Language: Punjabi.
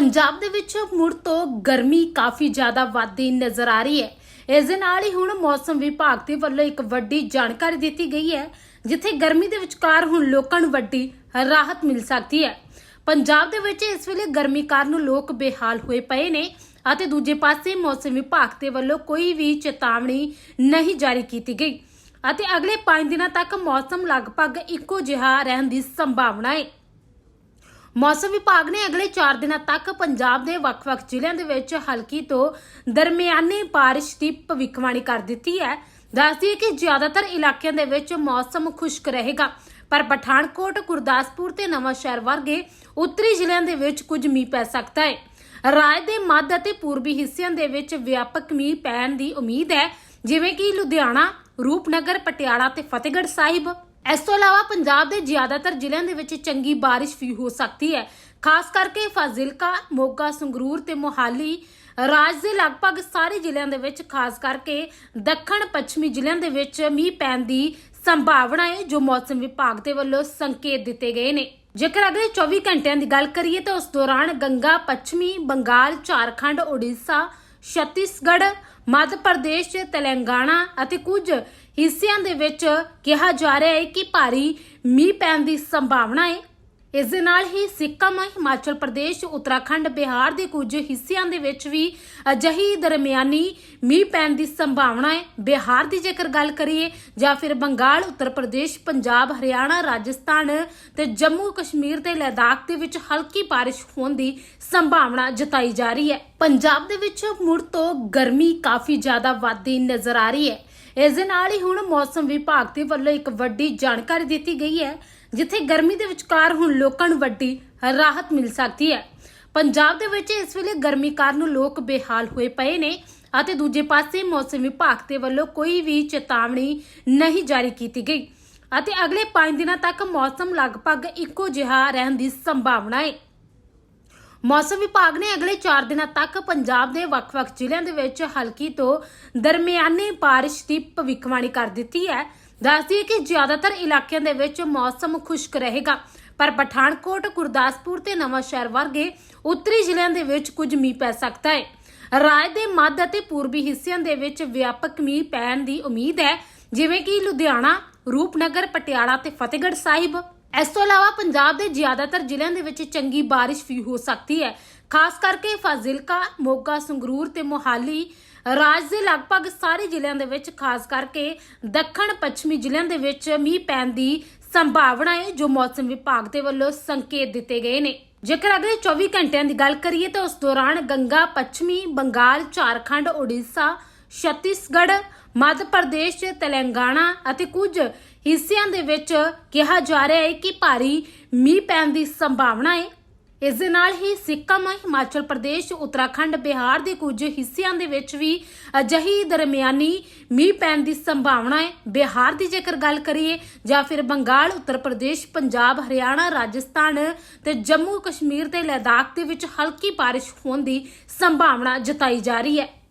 ਪੰਜਾਬ ਦੇ ਵਿੱਚ ਮੁੜ ਤੋਂ ਗਰਮੀ ਕਾਫੀ ਜ਼ਿਆਦਾ ਵੱਧਦੀ ਨਜ਼ਰ ਆ ਰਹੀ ਹੈ। ਇਸ ਦੇ ਨਾਲ ਹੀ ਹੁਣ ਮੌਸਮ ਵਿਭਾਗ ਦੇ ਵੱਲੋਂ ਇੱਕ ਵੱਡੀ ਜਾਣਕਾਰੀ ਦਿੱਤੀ ਗਈ ਹੈ, ਜਿੱਥੇ ਗਰਮੀ ਦੇ ਵਿਚਕਾਰ ਹੁਣ ਲੋਕਾਂ ਨੂੰ ਵੱਡੀ ਰਾਹਤ ਮਿਲ ਸਕਦੀ ਹੈ। ਪੰਜਾਬ ਦੇ ਵਿੱਚ ਇਸ ਵੇਲੇ ਗਰਮੀ ਕਾਰਨ ਲੋਕ ਬੇਹਾਲ ਹੋਏ ਪਏ ਨੇ ਅਤੇ ਦੂਜੇ ਪਾਸੇ ਮੌਸਮ ਵਿਭਾਗ ਦੇ ਵੱਲੋਂ ਕੋਈ ਵੀ ਚੇਤਾਵਨੀ ਨਹੀਂ ਜਾਰੀ ਕੀਤੀ ਗਈ। ਅਤੇ ਅਗਲੇ 5 ਦਿਨਾਂ ਤੱਕ ਮੌਸਮ ਲਗਭਗ ਇੱਕੋ ਜਿਹਾ ਰਹਿਣ ਦੀ ਸੰਭਾਵਨਾ ਹੈ। ਮੌਸਮ ਵਿਭਾਗ ਨੇ ਅਗਲੇ 4 ਦਿਨਾਂ ਤੱਕ ਪੰਜਾਬ ਦੇ ਵੱਖ-ਵੱਖ ਜ਼ਿਲ੍ਹਿਆਂ ਦੇ ਵਿੱਚ ਹਲਕੀ ਤੋਂ ਦਰਮਿਆਨੀ ਬਾਰਿਸ਼ ਦੀ ਭਵਿੱਖਬਾਣੀ ਕਰ ਦਿੱਤੀ ਹੈ। ਦੱਸਦੀ ਹੈ ਕਿ ਜ਼ਿਆਦਾਤਰ ਇਲਾਕਿਆਂ ਦੇ ਵਿੱਚ ਮੌਸਮ ਖੁਸ਼ਕ ਰਹੇਗਾ। ਪਰ ਪਠਾਨਕੋਟ, ਗੁਰਦਾਸਪੁਰ ਤੇ ਨਵਾਂ ਸ਼ਹਿਰ ਵਰਗੇ ਉੱਤਰੀ ਜ਼ਿਲ੍ਹਿਆਂ ਦੇ ਵਿੱਚ ਕੁਝ ਮੀਂਹ ਪੈ ਸਕਦਾ ਹੈ। ਰਾਜ ਦੇ ਮੱਧ ਅਤੇ ਪੂਰਬੀ ਹਿੱਸਿਆਂ ਦੇ ਵਿੱਚ ਵਿਆਪਕ ਮੀਂਹ ਪੈਣ ਦੀ ਉਮੀਦ ਹੈ। ਜਿਵੇਂ ਕਿ ਲੁਧਿਆਣਾ, ਰੂਪਨਗਰ, ਪਟਿਆਲਾ ਤੇ ਫਤਿਹਗੜ੍ਹ ਸਾਹਿਬ। ਇਸ ਤੋਂ ਇਲਾਵਾ ਪੰਜਾਬ ਦੇ ਜ਼ਿਆਦਾਤਰ ਜ਼ਿਲ੍ਹਿਆਂ ਦੇ ਵਿੱਚ ਚੰਗੀ ਬਾਰਿਸ਼ ਵੀ ਹੋ ਸਕਦੀ ਹੈ। ਖਾਸ ਕਰਕੇ ਫਾਜ਼ਿਲਕਾ, ਮੋਗਾ, ਸੰਗਰੂਰ ਤੇ ਮੋਹਾਲੀ ਰਾਜ ਦੇ ਲਗਭਗ ਸਾਰੇ ਜ਼ਿਲ੍ਹਿਆਂ ਦੇ ਵਿੱਚ, ਖਾਸ ਕਰਕੇ ਦੱਖਣ, ਪੱਛਮੀ ਜ਼ਿਲ੍ਹਿਆਂ ਦੇ ਵਿੱਚ ਮੀਂਹ ਪੈਣ ਦੀ ਸੰਭਾਵਨਾ ਹੈ, ਜੋ ਮੌਸਮ ਵਿਭਾਗ ਦੇ ਵੱਲੋਂ ਸੰਕੇਤ ਦਿੱਤੇ ਗਏ ਨੇ। ਜੇਕਰ ਅਗਲੇ 24 ਘੰਟਿਆਂ ਦੀ ਗੱਲ ਕਰੀਏ ਤਾਂ ਉਸ ਦੌਰਾਨ ਗੰਗਾ, ਪੱਛਮੀ ਬੰਗਾਲ, ਝਾਰਖੰਡ ਓਡੀਸ਼ਾ ਛੱਤੀਸਗੜ੍ਹ ਮੱਧ ਪ੍ਰਦੇਸ਼, ਤੇਲੰਗਾਨਾ ਅਤੇ ਕੁਝ ਹਿੱਸਿਆਂ ਦੇ ਵਿੱਚ ਕਿਹਾ ਜਾ ਰਿਹਾ ਹੈ ਕਿ ਭਾਰੀ ਮੀਂਹ ਪੈਣ ਦੀ ਸੰਭਾਵਨਾ ਹੈ। ਇਸ ਦੇ ਨਾਲ ਹੀ ਸਿੱਕਮ, ਹਿਮਾਚਲ ਪ੍ਰਦੇਸ਼, ਉੱਤਰਾਖੰਡ, ਬਿਹਾਰ ਦੇ ਕੁਝ ਹਿੱਸਿਆਂ ਦੇ ਵਿੱਚ ਵੀ ਅਜਿਹੀ ਦਰਮਿਆਨੀ ਮੀਂਹ ਪੈਣ ਦੀ ਸੰਭਾਵਨਾ ਹੈ। ਬਿਹਾਰ ਦੀ ਜੇਕਰ ਗੱਲ ਕਰੀਏ ਜਾਂ ਫਿਰ ਬੰਗਾਲ, ਉੱਤਰ ਪ੍ਰਦੇਸ਼, ਪੰਜਾਬ, ਹਰਿਆਣਾ, ਰਾਜਸਥਾਨ ਤੇ ਜੰਮੂ ਕਸ਼ਮੀਰ ਤੇ ਲਦਾਖ ਦੇ ਵਿੱਚ ਹਲਕੀ ਬਾਰਿਸ਼ ਹੋਣ ਦੀ ਸੰਭਾਵਨਾ ਜਤਾਈ ਜਾ ਰਹੀ ਹੈ। ਪੰਜਾਬ ਦੇ ਵਿੱਚ ਮੁੜ ਤੋਂ ਗਰਮੀ ਕਾਫੀ ਜ਼ਿਆਦਾ ਵੱਧਦੀ ਨਜ਼ਰ ਆ ਰਹੀ ਹੈ। ਇਸ ਦੇ ਨਾਲ ਹੀ ਹੁਣ ਮੌਸਮ ਵਿਭਾਗ ਦੇ ਵੱਲੋਂ ਇੱਕ ਵੱਡੀ ਜਾਣਕਾਰੀ ਦਿੱਤੀ ਗਈ ਹੈ, ਜਿੱਥੇ ਗਰਮੀ ਦੇ ਵਿਚਕਾਰ ਹੁਣ ਲੋਕਾਂ ਨੂੰ ਵੱਡੀ ਰਾਹਤ ਮਿਲ ਸਕਦੀ ਹੈ। ਪੰਜਾਬ ਦੇ ਵਿੱਚ ਇਸ ਵੇਲੇ ਗਰਮੀ ਕਾਰਨ ਲੋਕ ਬੇਹਾਲ ਹੋਏ ਪਏ ਨੇ। ਅਤੇ ਦੂਜੇ ਪਾਸੇ ਮੌਸਮ ਵਿਭਾਗ ਦੇ ਵੱਲੋਂ ਕੋਈ ਵੀ ਚੇਤਾਵਨੀ ਨਹੀਂ ਜਾਰੀ ਕੀਤੀ ਗਈ। ਅਤੇ ਅਗਲੇ 5 ਦਿਨਾਂ ਤੱਕ ਮੌਸਮ ਲਗਭਗ ਇੱਕੋ ਜਿਹਾ ਰਹਿਣ ਦੀ ਸੰਭਾਵਨਾ ਹੈ। ਮੌਸਮ ਵਿਭਾਗ ਨੇ ਅਗਲੇ 4 ਦਿਨਾਂ ਤੱਕ ਪੰਜਾਬ ਦੇ ਵੱਖ-ਵੱਖ ਜ਼ਿਲ੍ਹਿਆਂ ਦੇ ਵਿੱਚ ਹਲਕੀ ਤੋਂ ਦਰਮਿਆਨੀ ਬਾਰਿਸ਼ ਦੀ ਭਵਿੱਖਬਾਣੀ ਕਰ ਦਿੱਤੀ ਹੈ। ਦੱਸਦੀ ਹੈ ਕਿ ਜ਼ਿਆਦਾਤਰ ਇਲਾਕਿਆਂ ਦੇ ਵਿੱਚ ਮੌਸਮ ਖੁਸ਼ਕ ਰਹੇਗਾ। ਪਰ ਪਠਾਨਕੋਟ, ਗੁਰਦਾਸਪੁਰ ਤੇ ਨਵਾਂ ਸ਼ਹਿਰ ਵਰਗੇ ਉੱਤਰੀ ਜ਼ਿਲ੍ਹਿਆਂ ਦੇ ਵਿੱਚ ਕੁਝ ਮੀਂਹ ਪੈ ਸਕਦਾ ਹੈ। ਰਾਜ ਦੇ ਮੱਧ ਅਤੇ ਪੂਰਬੀ ਹਿੱਸਿਆਂ ਦੇ ਵਿੱਚ ਵਿਆਪਕ ਮੀਂਹ ਪੈਣ ਦੀ ਉਮੀਦ ਹੈ, ਜਿਵੇਂ ਕਿ ਲੁਧਿਆਣਾ, ਰੂਪਨਗਰ, ਪਟਿਆਲਾ ਤੇ ਫਤਿਹਗੜ੍ਹ ਸਾਹਿਬ। ਇਸ ਤੋਂ ਇਲਾਵਾ ਪੰਜਾਬ ਦੇ ਜ਼ਿਆਦਾਤਰ ਜ਼ਿਲ੍ਹਿਆਂ ਦੇ ਵਿੱਚ ਚੰਗੀ ਬਾਰਿਸ਼ ਵੀ ਹੋ ਸਕਦੀ ਹੈ। ਖਾਸ ਕਰਕੇ ਫਾਜ਼ਿਲਕਾ, ਮੋਗਾ, ਸੰਗਰੂਰ ਤੇ ਮੋਹਾਲੀ ਰਾਜ ਦੇ ਲਗਭਗ ਸਾਰੇ ਜ਼ਿਲ੍ਹਿਆਂ ਦੇ ਵਿੱਚ, ਖਾਸ ਕਰਕੇ ਦੱਖਣ, ਪੱਛਮੀ ਜ਼ਿਲ੍ਹਿਆਂ ਦੇ ਵਿੱਚ ਮੀਂਹ ਪੈਣ ਦੀ ਸੰਭਾਵਨਾ ਹੈ, ਜੋ ਮੌਸਮ ਵਿਭਾਗ ਦੇ ਵੱਲੋਂ ਸੰਕੇਤ ਦਿੱਤੇ ਗਏ ਨੇ। ਜੇਕਰ ਅਗਲੇ 24 ਘੰਟਿਆਂ ਦੀ ਗੱਲ ਕਰੀਏ ਤਾਂ ਉਸ ਦੌਰਾਨ ਗੰਗਾ, ਪੱਛਮੀ ਬੰਗਾਲ, ਝਾਰਖੰਡ ਓਡੀਸ਼ਾ ਛੱਤੀਸਗੜ੍ਹ, ਮੱਧ ਪ੍ਰਦੇਸ਼, ਤੇਲੰਗਾਨਾ ਅਤੇ ਕੁਝ ਹਿੱਸਿਆਂ ਦੇ ਵਿੱਚ ਕਿਹਾ ਜਾ ਰਿਹਾ ਹੈ ਕਿ ਭਾਰੀ ਮੀਂਹ ਪੈਣ ਦੀ ਸੰਭਾਵਨਾ ਹੈ। ਇਸ ਦੇ ਨਾਲ ਹੀ ਸਿੱਕਮ, ਹਿਮਾਚਲ ਪ੍ਰਦੇਸ਼, ਉੱਤਰਾਖੰਡ, ਬਿਹਾਰ ਦੇ ਕੁਝ ਹਿੱਸਿਆਂ ਦੇ ਵਿੱਚ ਵੀ ਅਜਿਹੀ ਦਰਮਿਆਨੀ ਮੀਂਹ ਪੈਣ ਦੀ ਸੰਭਾਵਨਾ ਹੈ। ਬਿਹਾਰ ਦੀ ਜੇਕਰ ਗੱਲ ਕਰੀਏ ਜਾਂ ਫਿਰ ਬੰਗਾਲ, ਉੱਤਰ ਪ੍ਰਦੇਸ਼, ਪੰਜਾਬ, ਹਰਿਆਣਾ, ਰਾਜਸਥਾਨ ਤੇ ਜੰਮੂ ਕਸ਼ਮੀਰ ਤੇ ਲਦਾਖ ਦੇ ਵਿੱਚ ਹਲਕੀ ਬਾਰਿਸ਼ ਹੋਣ ਦੀ ਸੰਭਾਵਨਾ ਜਤਾਈ ਜਾ ਰਹੀ ਹੈ।